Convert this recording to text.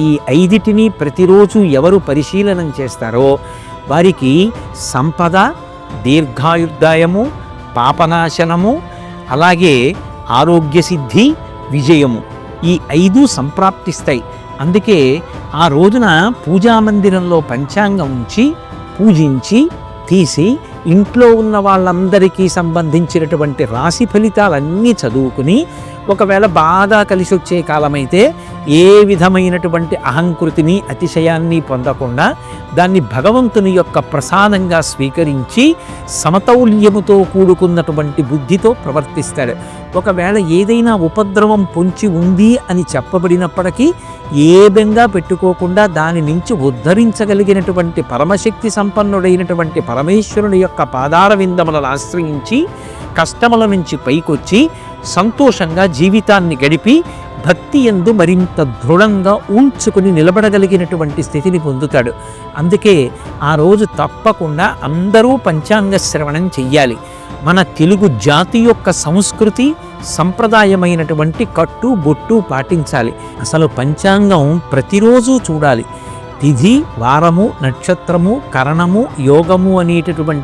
ఈ ఐదిటిని ప్రతిరోజు ఎవరు పరిశీలనం చేస్తారో వారికి సంపద దీర్ఘాయుర్దాయము పాపనాశనము అలాగే ఆరోగ్య సిద్ధి విజయము ఈ ఐదు సంప్రాప్తిస్తాయి. అందుకే ఆ రోజున పూజా మందిరంలో పంచాంగం ఉంచి పూజించి తీసి ఇంట్లో ఉన్న వాళ్ళందరికీ సంబంధించినటువంటి రాశి ఫలితాలన్నీ చదువుకుని ఒకవేళ బాగా కలిసి వచ్చే కాలమైతే ఏ విధమైనటువంటి అహంకృతిని అతిశయాన్ని పొందకుండా దాన్ని భగవంతుని యొక్క ప్రసాదంగా స్వీకరించి సమతౌల్యముతో కూడుకున్నటువంటి బుద్ధితో ప్రవర్తిస్తాడు. ఒకవేళ ఏదైనా ఉపద్రవం పొంచి ఉంది అని చెప్పబడినప్పటికీ ఏ బెంగా పెట్టుకోకుండా దాని నుంచి ఉద్ధరించగలిగినటువంటి పరమశక్తి సంపన్నుడైనటువంటి పరమేశ్వరుని యొక్క పాదార విందములను ఆశ్రయించి కష్టముల నుంచి పైకొచ్చి సంతోషంగా జీవితాన్ని గడిపి భక్తి ఎందు మరింత దృఢంగా ఉంచుకుని నిలబడగలిగినటువంటి స్థితిని పొందుతాడు. అందుకే ఆ రోజు తప్పకుండా అందరూ పంచాంగ శ్రవణం చెయ్యాలి. మన తెలుగు జాతి యొక్క సంస్కృతి సంప్రదాయమైనటువంటి కట్టు బొట్టు పాటించాలి. అసలు పంచాంగం ప్రతిరోజు చూడాలి. తిథి వారము నక్షత్రము కరణము యోగము అనేటటువంటి